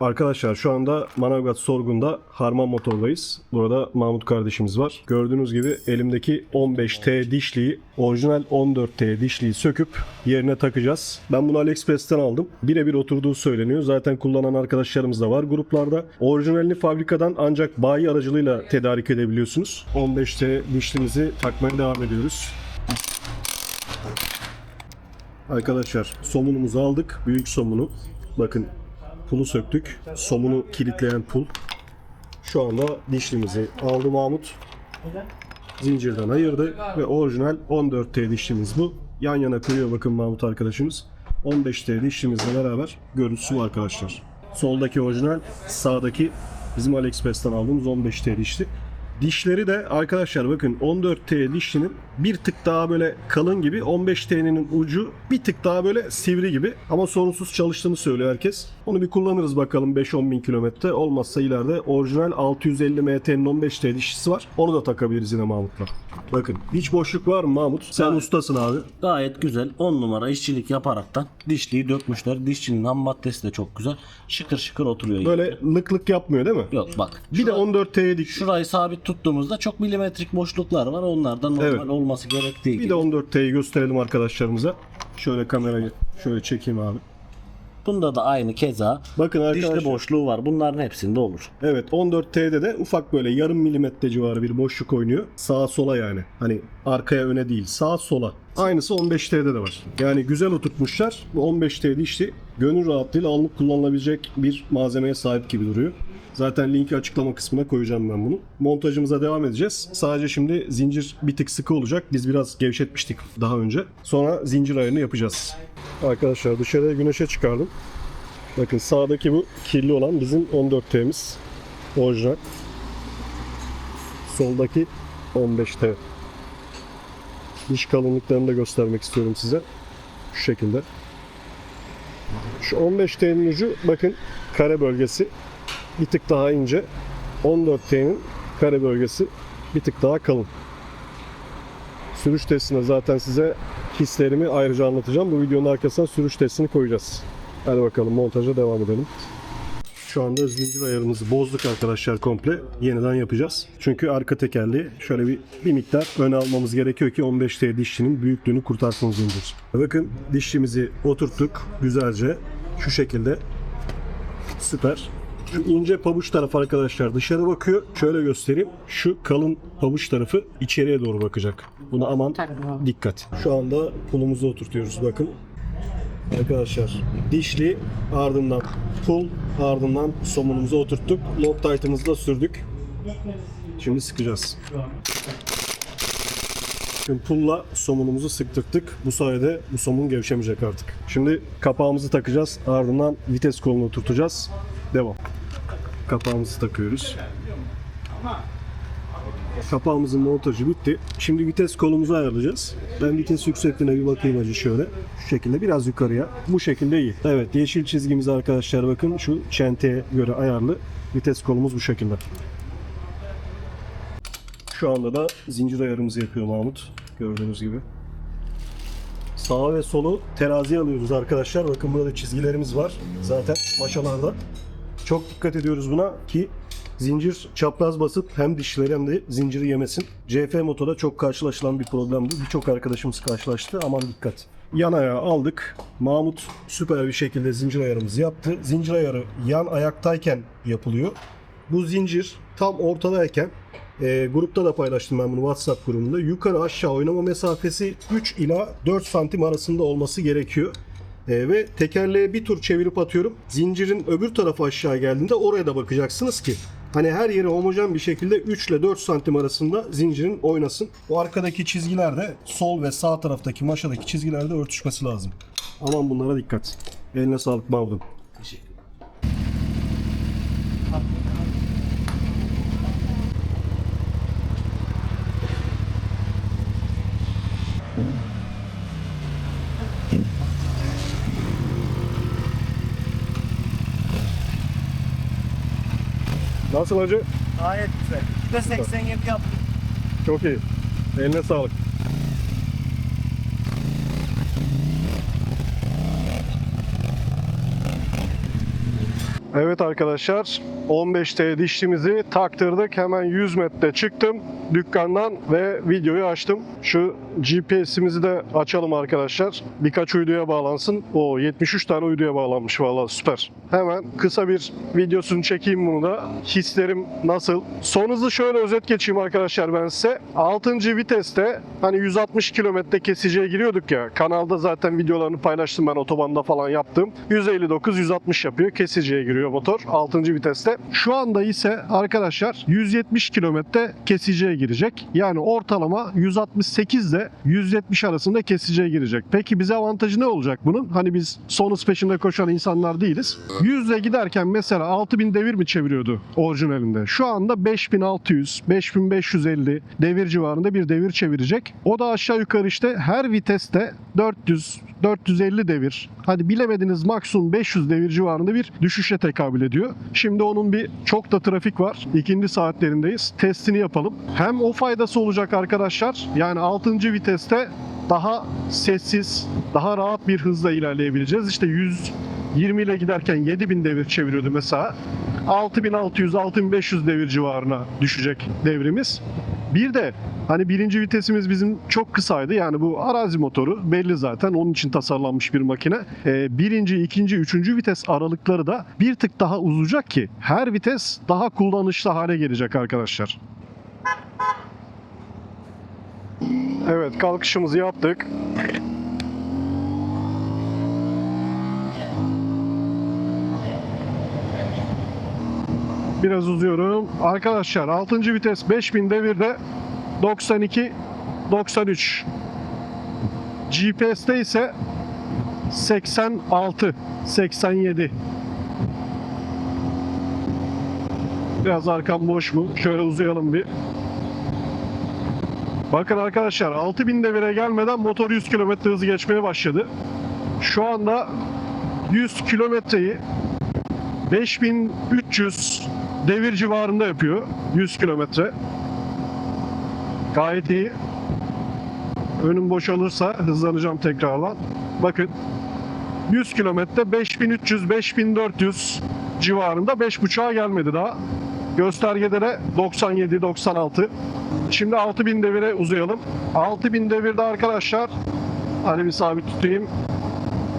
Arkadaşlar şu anda Manavgat Sorgun'da Harman Motor'dayız. Burada Mahmut kardeşimiz var. Gördüğünüz gibi elimdeki 15T dişliği, orijinal 14T dişliği söküp yerine takacağız. Ben bunu AliExpress'ten aldım. Birebir oturduğu söyleniyor. Zaten kullanan arkadaşlarımız da var gruplarda. Orijinalini fabrikadan ancak bayi aracılığıyla tedarik edebiliyorsunuz. 15T dişlimizi takmaya devam ediyoruz. Arkadaşlar somunumuzu aldık. Büyük somunu. Bakın pulu söktük. Somunu kilitleyen pul. Şu anda dişlimizi aldı Mahmut. Zincirden ayırdı ve orijinal 14T dişlimiz bu. Yan yana koyuyor bakın Mahmut arkadaşımız. 15T dişlimizle beraber görüntüsü bu arkadaşlar. Soldaki orijinal, sağdaki bizim AliExpress'ten aldığımız 15T dişli. Dişleri de arkadaşlar bakın 14T dişlinin bir tık daha böyle kalın gibi 15T'nin ucu bir tık daha böyle sivri gibi ama sorunsuz çalıştığını söylüyor herkes. Onu bir kullanırız bakalım 5-10 bin kilometre olmazsa ileride orijinal 650 MT'nin 15T dişlisi var. Onu da takabiliriz yine Mahmut'la. Bakın hiç boşluk var mı Mahmut? Sen Gayet. ustasın abi. Gayet güzel 10 numara işçilik yaparaktan dişliği dökmüşler. Dişçinin ham maddesi de çok güzel. Şıkır şıkır oturuyor. Böyle lık lık yapmıyor değil mi? Yok bak. Bir de şura- 14T'ye dik. Şurayı sabit tuttuğumuzda çok milimetrik boşluklar var. Onlardan normal Evet. olması gerektiği Bir gibi. de 14T'yi gösterelim arkadaşlarımıza. Şöyle kamerayı şöyle çekeyim abi. Bunda da aynı keza Bakın arkadaşlar. dişli boşluğu var. Bunların hepsinde olur. Evet 14T'de de ufak böyle yarım milimetre civarı bir boşluk oynuyor. Sağa sola yani. Hani arkaya öne değil sağa sola. Aynısı 15T'de de var. Yani güzel oturtmuşlar. Bu 15T dişli gönül rahatlığıyla alınıp kullanılabilecek bir malzemeye sahip gibi duruyor. Zaten linki açıklama kısmına koyacağım ben bunu. Montajımıza devam edeceğiz. Sadece şimdi zincir bir tık sıkı olacak. Biz biraz gevşetmiştik daha önce. Sonra zincir ayarını yapacağız. Arkadaşlar dışarıya güneşe çıkardım. Bakın sağdaki bu kirli olan bizim 14T'miz. Orijinal. Soldaki 15T. Diş kalınlıklarını da göstermek istiyorum size. Şu şekilde. Şu 15T'nin ucu bakın kare bölgesi bir tık daha ince. 14T'nin kare bölgesi bir tık daha kalın. Sürüş testinde zaten size hislerimi ayrıca anlatacağım. Bu videonun arkasına sürüş testini koyacağız. Hadi bakalım montaja devam edelim. Şu anda zincir ayarımızı bozduk arkadaşlar komple. Yeniden yapacağız. Çünkü arka tekerleği şöyle bir, bir miktar öne almamız gerekiyor ki 15T dişlinin büyüklüğünü kurtarsın zincir. Bakın dişlimizi oturttuk güzelce. Şu şekilde. Süper. Şu ince pabuç tarafı arkadaşlar dışarı bakıyor. Şöyle göstereyim. Şu kalın pabuç tarafı içeriye doğru bakacak. Buna aman dikkat. Şu anda pulumuzu oturtuyoruz bakın. Arkadaşlar dişli ardından pul ardından somunumuzu oturttuk. Loctite'ımızı da sürdük. Şimdi sıkacağız. Şimdi pulla somunumuzu sıktırdık. Bu sayede bu somun gevşemeyecek artık. Şimdi kapağımızı takacağız. Ardından vites kolunu oturtacağız. Devam. Kapağımızı takıyoruz. Kapağımızın montajı bitti. Şimdi vites kolumuzu ayarlayacağız. Ben vites yüksekliğine bir bakayım acı şöyle. Şu şekilde biraz yukarıya. Bu şekilde iyi. Evet yeşil çizgimiz arkadaşlar bakın şu çenteye göre ayarlı. Vites kolumuz bu şekilde. Şu anda da zincir ayarımızı yapıyor Mahmut. Gördüğünüz gibi. Sağa ve solu teraziye alıyoruz arkadaşlar. Bakın burada çizgilerimiz var. Zaten maşalarda. Çok dikkat ediyoruz buna ki zincir çapraz basıp hem dişleri hem de zinciri yemesin. CF motoda çok karşılaşılan bir problem bu. Birçok arkadaşımız karşılaştı. Aman dikkat. Yan ayağı aldık. Mahmut süper bir şekilde zincir ayarımızı yaptı. Zincir ayarı yan ayaktayken yapılıyor. Bu zincir tam ortadayken e, grupta da paylaştım ben bunu WhatsApp grubunda. Yukarı aşağı oynama mesafesi 3 ila 4 santim arasında olması gerekiyor. E, ve tekerleğe bir tur çevirip atıyorum. Zincirin öbür tarafı aşağı geldiğinde oraya da bakacaksınız ki hani her yeri homojen bir şekilde 3 ile 4 santim arasında zincirin oynasın. O arkadaki çizgiler de sol ve sağ taraftaki maşadaki çizgilerde örtüşmesi lazım. Aman bunlara dikkat. Eline sağlık Mahmut'um. Nasıl acı? Gayet güzel. Yüzde 87 yaptık. Çok iyi. Eline sağlık. Evet arkadaşlar 15T dişlimizi taktırdık. Hemen 100 metre çıktım dükkandan ve videoyu açtım. Şu GPS'imizi de açalım arkadaşlar. Birkaç uyduya bağlansın. O 73 tane uyduya bağlanmış vallahi süper. Hemen kısa bir videosunu çekeyim bunu da. Hislerim nasıl? Son hızı şöyle özet geçeyim arkadaşlar ben size. 6. viteste hani 160 kilometre kesiciye giriyorduk ya. Kanalda zaten videolarını paylaştım ben otobanda falan yaptım. 159-160 yapıyor. Kesiciye giriyor motor 6. viteste. Şu anda ise arkadaşlar 170 kilometre kesiciye girecek. Yani ortalama 168 ile 170 arasında kesiciye girecek. Peki bize avantajı ne olacak bunun? Hani biz son hız peşinde koşan insanlar değiliz. 100 ile giderken mesela 6000 devir mi çeviriyordu orijinalinde? Şu anda 5600, 5550 devir civarında bir devir çevirecek. O da aşağı yukarı işte her viteste 400, 450 devir. Hadi bilemediniz maksimum 500 devir civarında bir düşüşe tekabül ediyor. Şimdi onun bir çok da trafik var. İkindi saatlerindeyiz. Testini yapalım. Hem o faydası olacak arkadaşlar. Yani 6. viteste daha sessiz, daha rahat bir hızla ilerleyebileceğiz. İşte 120 ile giderken 7000 devir çeviriyordu mesela. 6600-6500 devir civarına düşecek devrimiz. Bir de hani birinci vitesimiz bizim çok kısaydı. Yani bu arazi motoru belli zaten. Onun için tasarlanmış bir makine. Ee, birinci, ikinci, üçüncü vites aralıkları da bir tık daha uzayacak ki her vites daha kullanışlı hale gelecek arkadaşlar. Evet kalkışımızı yaptık. Biraz uzuyorum. Arkadaşlar 6. vites 5000 devirde 92 93. GPS'te ise 86 87. Biraz arkam boş mu? Şöyle uzayalım bir. Bakın arkadaşlar 6000 devire gelmeden motor 100 km hızı geçmeye başladı. Şu anda 100 kilometreyi 5300 devir civarında yapıyor. 100 kilometre. Gayet iyi. Önüm boşalırsa hızlanacağım tekrardan. Bakın 100 kilometre 5300 5400 civarında 5.5'a gelmedi daha. Göstergede de 97 96. Şimdi 6000 devire uzayalım. 6000 devirde arkadaşlar hani bir sabit tutayım.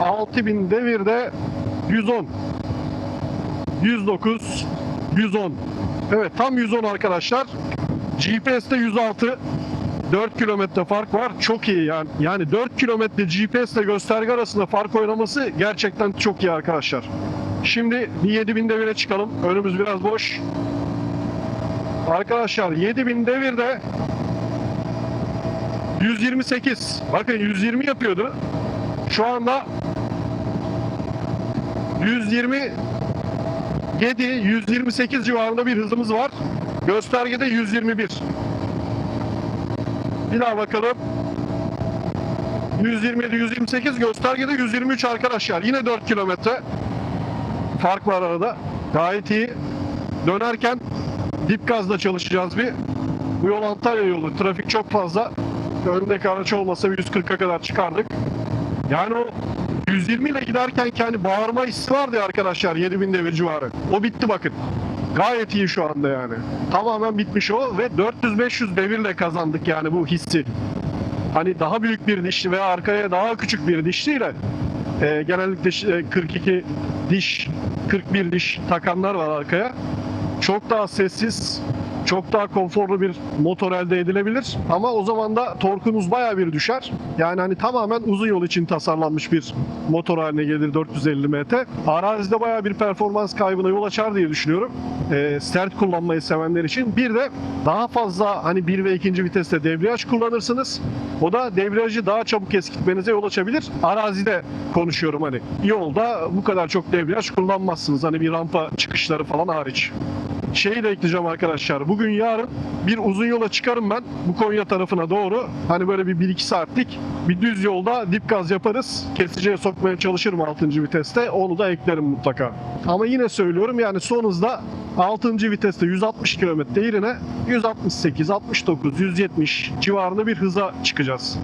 6000 devirde 110 109 110 Evet tam 110 arkadaşlar. GPS'te 106 4 kilometre fark var. Çok iyi yani. Yani 4 kilometre GPS ile gösterge arasında fark oynaması gerçekten çok iyi arkadaşlar. Şimdi bir 7000 devire çıkalım. Önümüz biraz boş. Arkadaşlar 7000 devirde 128. Bakın 120 yapıyordu. Şu anda 120 7, 128 civarında bir hızımız var. Göstergede 121. Bir daha bakalım. 127, 128 göstergede 123 arkadaşlar. Yine 4 kilometre fark var arada. Gayet iyi. Dönerken dip gazla çalışacağız bir. Bu yol Antalya yolu. Trafik çok fazla. Öndeki araç olmasa 140'a kadar çıkardık. Yani o 120 ile giderken kendi bağırma hissi vardı ya arkadaşlar 7000 devir civarı. O bitti bakın. Gayet iyi şu anda yani. Tamamen bitmiş o ve 400-500 devirle kazandık yani bu hissi. Hani daha büyük bir dişli veya arkaya daha küçük bir dişliyle e, genellikle ş- e, 42 diş, 41 diş takanlar var arkaya. Çok daha sessiz, çok daha konforlu bir motor elde edilebilir. Ama o zaman da torkunuz baya bir düşer. Yani hani tamamen uzun yol için tasarlanmış bir motor haline gelir 450 MT. Arazide baya bir performans kaybına yol açar diye düşünüyorum. Ee, sert kullanmayı sevenler için. Bir de daha fazla hani 1 ve 2. viteste debriyaj kullanırsınız. O da debriyajı daha çabuk eskitmenize yol açabilir. Arazide konuşuyorum hani. Yolda bu kadar çok debriyaj kullanmazsınız. Hani bir rampa çıkışları falan hariç şeyi de ekleyeceğim arkadaşlar. Bugün yarın bir uzun yola çıkarım ben bu Konya tarafına doğru. Hani böyle bir 1-2 saatlik bir düz yolda dip gaz yaparız. Kesiciye sokmaya çalışırım 6. viteste. Onu da eklerim mutlaka. Ama yine söylüyorum yani son hızda 6. viteste 160 km yerine 168, 69, 170 civarında bir hıza çıkacağız.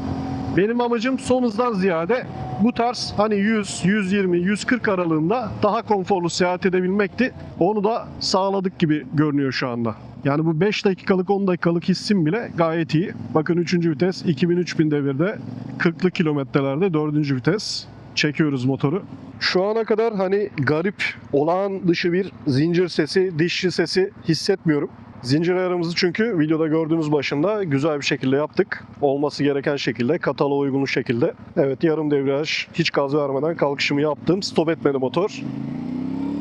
Benim amacım son hızdan ziyade bu tarz hani 100, 120, 140 aralığında daha konforlu seyahat edebilmekti. Onu da sağladık gibi görünüyor şu anda. Yani bu 5 dakikalık 10 dakikalık hissim bile gayet iyi. Bakın 3. vites 2000-3000 devirde 40'lı kilometrelerde 4. vites. Çekiyoruz motoru. Şu ana kadar hani garip, olağan dışı bir zincir sesi, dişli sesi hissetmiyorum. Zincir ayarımızı çünkü videoda gördüğünüz başında güzel bir şekilde yaptık. Olması gereken şekilde, kataloğa uygun şekilde. Evet yarım debriyaj, hiç gaz vermeden kalkışımı yaptım. Stop etmedi motor.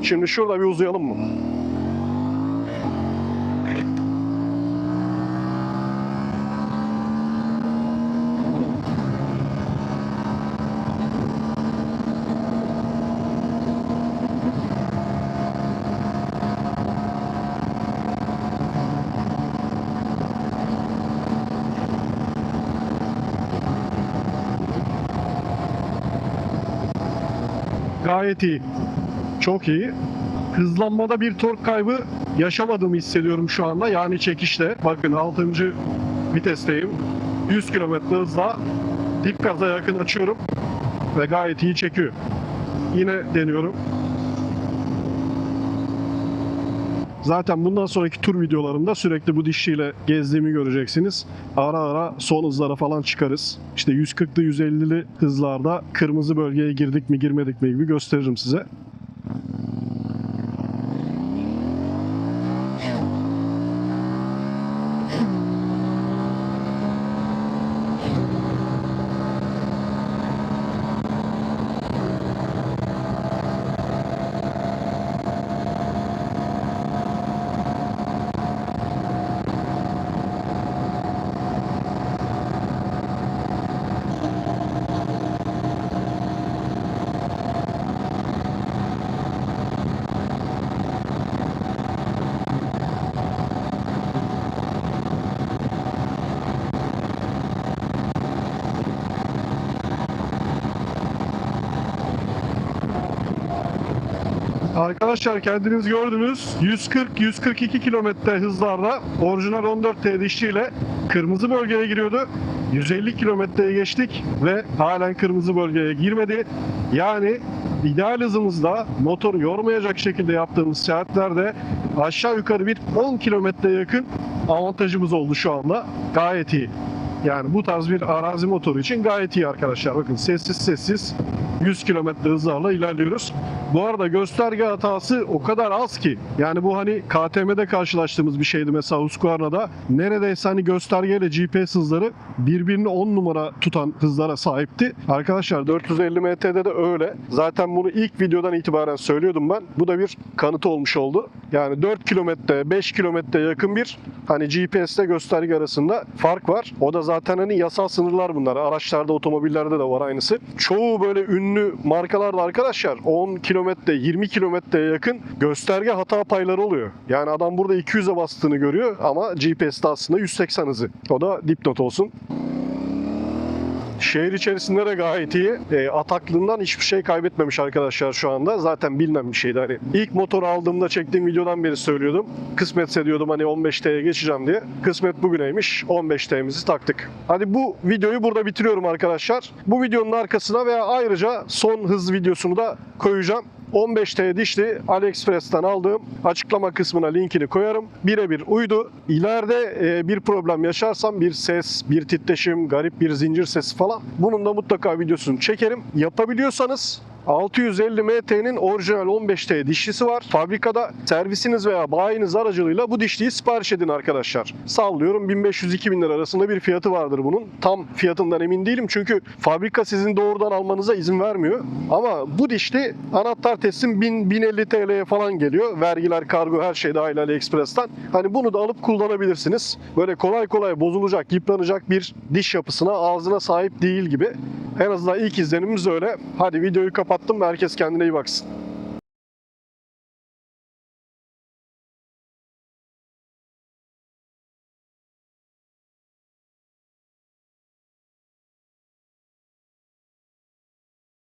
Şimdi şurada bir uzayalım mı? Gayet iyi. Çok iyi. Hızlanmada bir tork kaybı yaşamadığımı hissediyorum şu anda. Yani çekişte. Bakın 6. vitesteyim. 100 km hızla dip gaza yakın açıyorum. Ve gayet iyi çekiyor. Yine deniyorum. Zaten bundan sonraki tur videolarında sürekli bu dişliyle gezdiğimi göreceksiniz. Ara ara son hızlara falan çıkarız. İşte 140'lı 150'li hızlarda kırmızı bölgeye girdik mi girmedik mi gibi gösteririm size. Arkadaşlar kendiniz gördünüz 140-142 kilometre hızlarda orijinal 14T dişliyle kırmızı bölgeye giriyordu. 150 kilometreye geçtik ve halen kırmızı bölgeye girmedi. Yani ideal hızımızda motoru yormayacak şekilde yaptığımız seyahatlerde aşağı yukarı bir 10 kilometre yakın avantajımız oldu şu anda. Gayet iyi. Yani bu tarz bir arazi motoru için gayet iyi arkadaşlar. Bakın sessiz sessiz 100 km hızlarla ilerliyoruz. Bu arada gösterge hatası o kadar az ki. Yani bu hani KTM'de karşılaştığımız bir şeydi mesela Husqvarna'da. Neredeyse hani göstergeyle GPS hızları birbirini 10 numara tutan hızlara sahipti. Arkadaşlar 450 MT'de de öyle. Zaten bunu ilk videodan itibaren söylüyordum ben. Bu da bir kanıt olmuş oldu. Yani 4 kilometre, 5 kilometre yakın bir hani GPS'te gösterge arasında fark var. O da zaten hani yasal sınırlar bunlar. Araçlarda, otomobillerde de var aynısı. Çoğu böyle ünlü markalarda arkadaşlar 10 kilometre, 20 kilometreye yakın gösterge hata payları oluyor. Yani adam burada 200'e bastığını görüyor ama GPS'te aslında 180 hızı. O da dipnot olsun. Şehir içerisinde de gayet iyi. E, ataklığından hiçbir şey kaybetmemiş arkadaşlar şu anda. Zaten bilinen bir şeydi. Hani ilk motoru aldığımda çektiğim videodan beri söylüyordum. Kısmetse diyordum hani 15T'ye geçeceğim diye. Kısmet bugüneymiş. 15T'mizi taktık. Hadi bu videoyu burada bitiriyorum arkadaşlar. Bu videonun arkasına veya ayrıca son hız videosunu da koyacağım. 15T dişli AliExpress'ten aldığım açıklama kısmına linkini koyarım. Birebir uydu. İleride e, bir problem yaşarsam bir ses, bir titreşim, garip bir zincir sesi falan bunun da mutlaka videosunu çekerim. Yapabiliyorsanız 650 MT'nin orijinal 15T dişlisi var. Fabrikada servisiniz veya bayiniz aracılığıyla bu dişliyi sipariş edin arkadaşlar. Sallıyorum 1500-2000 lira arasında bir fiyatı vardır bunun. Tam fiyatından emin değilim çünkü fabrika sizin doğrudan almanıza izin vermiyor. Ama bu dişli anahtar teslim 1000-1050 TL'ye falan geliyor. Vergiler, kargo her şey dahil AliExpress'ten. Hani bunu da alıp kullanabilirsiniz. Böyle kolay kolay bozulacak, yıpranacak bir diş yapısına, ağzına sahip değil gibi. En azından ilk izlenimimiz öyle. Hadi videoyu kapattım. Herkes kendine iyi baksın.